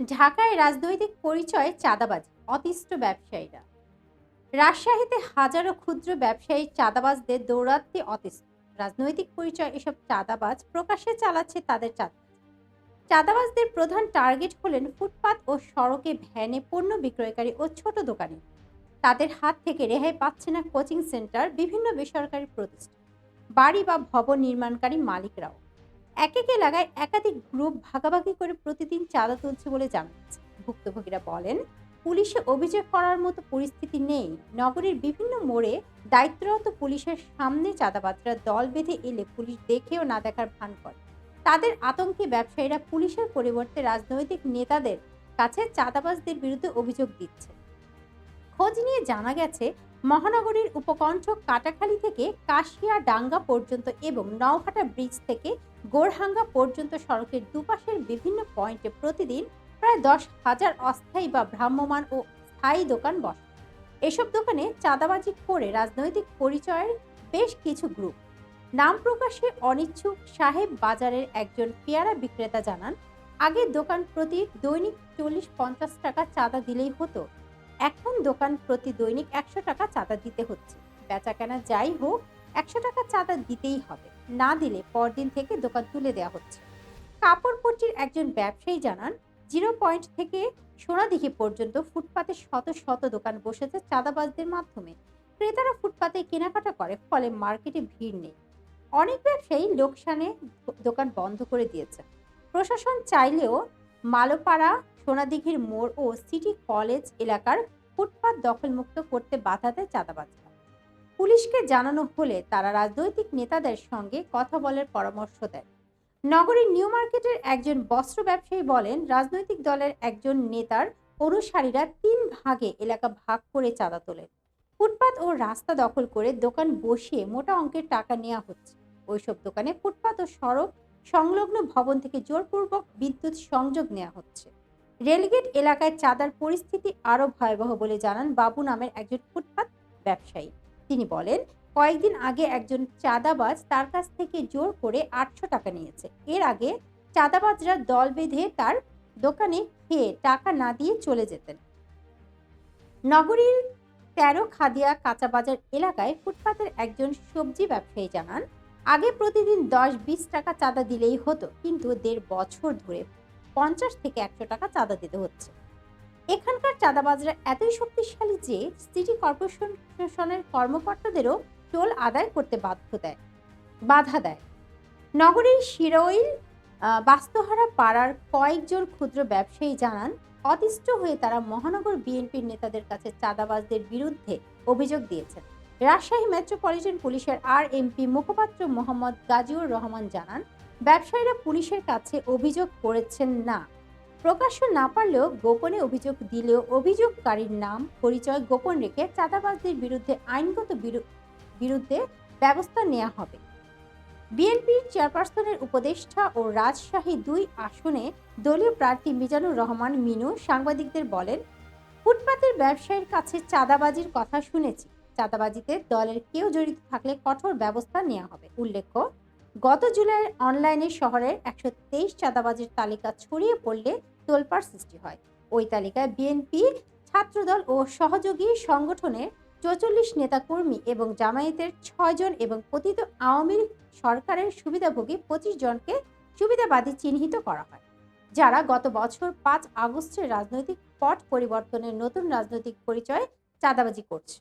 ঢাকায় রাজনৈতিক পরিচয়ে চাঁদাবাজি, অতিষ্ঠ ব্যবসায়ীরা। রাজশাহীতে হাজারো ক্ষুদ্র ব্যবসায়ী চাঁদাবাজদের দৌরাত্মে অতিষ্ঠ। রাজনৈতিক পরিচয় এসব চাঁদাবাজ প্রকাশ্যে চালাচ্ছে তাদের চাঁদাবাজ। চাঁদাবাজদের প্রধান টার্গেট হলেন ফুটপাত ও সড়কে ভ্যানে পণ্য বিক্রয়কারী ও ছোট দোকানি। তাদের হাত থেকে রেহাই পাচ্ছে না কোচিং সেন্টার, বিভিন্ন বেসরকারি প্রতিষ্ঠান। বাড়ি বা ভবন নির্মাণকারী মালিকরাও। এক এক এলাকায় একাধিক গ্রুপ ভাগাভাগি করে প্রতিদিন চাঁদা তুলছে বলে জানা গেছে। ভুক্তভোগীরা বলেন, পুলিশে অভিযোগ করার মতো পরিস্থিতি নেই। নগরীর বিভিন্ন মোড়ে দায়িত্বরত পুলিশের সামনে চাঁদাবাজরা দল বেঁধে এলে পুলিশ দেখেও না দেখার ভান করে। তাদের আতঙ্কে ব্যবসায়ীরা পুলিশের পরিবর্তে রাজনৈতিক নেতাদের কাছে চাঁদাবাজদের বিরুদ্ধে অভিযোগ দিচ্ছে। খোঁজ নিয়ে জানা গেছে মহানগরীর উপকণ্ঠ কাটাখালী থেকে কাশিয়া ডাঙ্গা পর্যন্ত এবং নওহাটা ব্রিজ থেকে গোরহাঙ্গা পর্যন্ত সড়কের দুপাশের বিভিন্ন পয়েন্টে প্রতিদিন প্রায় দশ হাজার অস্থায়ী বা ভ্রাম্যমাণ ও স্থায়ী দোকান বসে। এসব দোকানে চাঁদাবাজি করে রাজনৈতিক পরিচয়ের বেশ কিছু গ্রুপ। নাম প্রকাশে অনিচ্ছুক সাহেব বাজারের একজন পেয়ারা বিক্রেতা জানান, আগে দোকান প্রতি দৈনিক চল্লিশ পঞ্চাশ টাকা চাঁদা দিলেই হতো। এখন দোকান প্রতি দৈনিক একশো টাকা চাঁদা দিতে হচ্ছে। বেচা কেনা যাই হোক, একশো টাকা চাঁদা দিতেই হবে। না দিলে পরদিন থেকে দোকান তুলে দেওয়া হচ্ছে। কাপড়পট্টির একজন ব্যবসায়ী জানান, জিরো পয়েন্ট থেকে সোনাদিঘি পর্যন্ত ফুটপাতে শত শত দোকান বসেছে চাঁদাবাজদের মাধ্যমে। ক্রেতারা ফুটপাতে কেনাকাটা করে, ফলে মার্কেটে ভিড় নেই। অনেক ব্যবসায়ী লোকসানে দোকান বন্ধ করে দিয়েছে প্রশাসন চাইলেও মালোপাড়া সোনাদিঘির মোড় ও সিটি কলেজ এলাকার ফুটপাত দখলমুক্ত করতে বাধা দেয় চাঁদাবাজরা। পুলিশকে জানানো হলে তারা রাজনৈতিক নেতাদের সঙ্গে কথা বলার পরামর্শ দেয়। নগরীর নিউ মার্কেটের একজন বস্ত্র ব্যবসায়ী বলেন, রাজনৈতিক দলের একজন নেতার অনুসারীরা তিন ভাগে এলাকা ভাগ করে চাঁদা তোলেন। ফুটপাত ও রাস্তা দখল করে দোকান বসিয়ে মোটা অঙ্কের টাকা নেওয়া হচ্ছে। ওইসব দোকানে ফুটপাত ও সড়ক সংলগ্ন ভবন থেকে জোরপূর্বক বিদ্যুৎ সংযোগ নেওয়া হচ্ছে। রেলগেট এলাকায় চাঁদার পরিস্থিতি আরও ভয়াবহ বলে জানান বাবু নামের একজন ফুটপাত ব্যবসায়ী। তিনি বলেন, কয়েকদিন আগে একজন চাঁদাবাজ তার কাছ থেকে জোর করে আটশো টাকা নিয়েছে। এর আগে চাঁদাবাজরা দল বেঁধে তার দোকানে খেয়ে টাকা না দিয়ে চলে যেতেন। নগরীর তেরো খাদিয়া কাঁচা বাজার এলাকায় ফুটপাতের একজন সবজি ব্যবসায়ী জানান, আগে প্রতিদিন দশ বিশ টাকা চাঁদা দিলেই হতো, কিন্তু দেড় বছর ধরে পঞ্চাশ থেকে একশো টাকা চাঁদা দিতে হচ্ছে। এখানকার চাঁদাবাজরা এতই শক্তিশালী যে সিটি কর্পোরেশনের কর্মকর্তাদেরও টোল আদায় করতে বাধ্য দেয়, বাধা দেয়। নগরীর শিরোইল বাস্তুহারা পাড়ার কয়েকজন ক্ষুদ্র ব্যবসায়ী জানান, অতিষ্ঠ হয়ে তারা মহানগর বিএনপির নেতাদের কাছে চাঁদাবাজদের বিরুদ্ধে অভিযোগ দিয়েছেন। রাজশাহী মেট্রোপলিটন পুলিশের আর এমপি মুখপাত্র মোহাম্মদ গাজিউর রহমান জানান ব্যবসায়ীরা পুলিশের কাছে অভিযোগ করেছেন না। প্রকাশ্য না পারলেও গোপনে অভিযোগ দিলেও অভিযোগকারীর নাম, পরিচয় গোপন রেখে চাঁদাবাজদের বিরুদ্ধে আইনগত বিরু- বিরুদ্ধে ব্যবস্থা নেওয়া হবে। বিএনপির চেয়ারপারসনের উপদেষ্টা ও রাজশাহী দুই আসনে দলীয় প্রার্থী মিজানুর রহমান মিনু সাংবাদিকদের বলেন, ফুটপাতের ব্যবসায়ীর কাছে চাঁদাবাজির কথা শুনেছি। চাঁদাবাজিতে দলের কেউ জড়িত থাকলে কঠোর ব্যবস্থা নেওয়া হবে। উল্লেখ্য গত জুলাই অনলাইনে শহরের একশো তেইশ চাঁদাবাজির তালিকা ছড়িয়ে পড়লে তোলপাড় সৃষ্টি হয়। ওই তালিকায় বিএনপি, ছাত্রদল ও সহযোগী সংগঠনের চৌচল্লিশ নেতাকর্মী এবং জামায়াতের ছয়জন এবং পতিত আওয়ামী সরকারের সুবিধাভোগী পঁচিশ জনকে সুবিধাবাদী চিহ্নিত করা হয়, যারা গত বছর পাঁচ আগস্টের রাজনৈতিক পট পরিবর্তনের নতুন রাজনৈতিক পরিচয় চাঁদাবাজি করছে।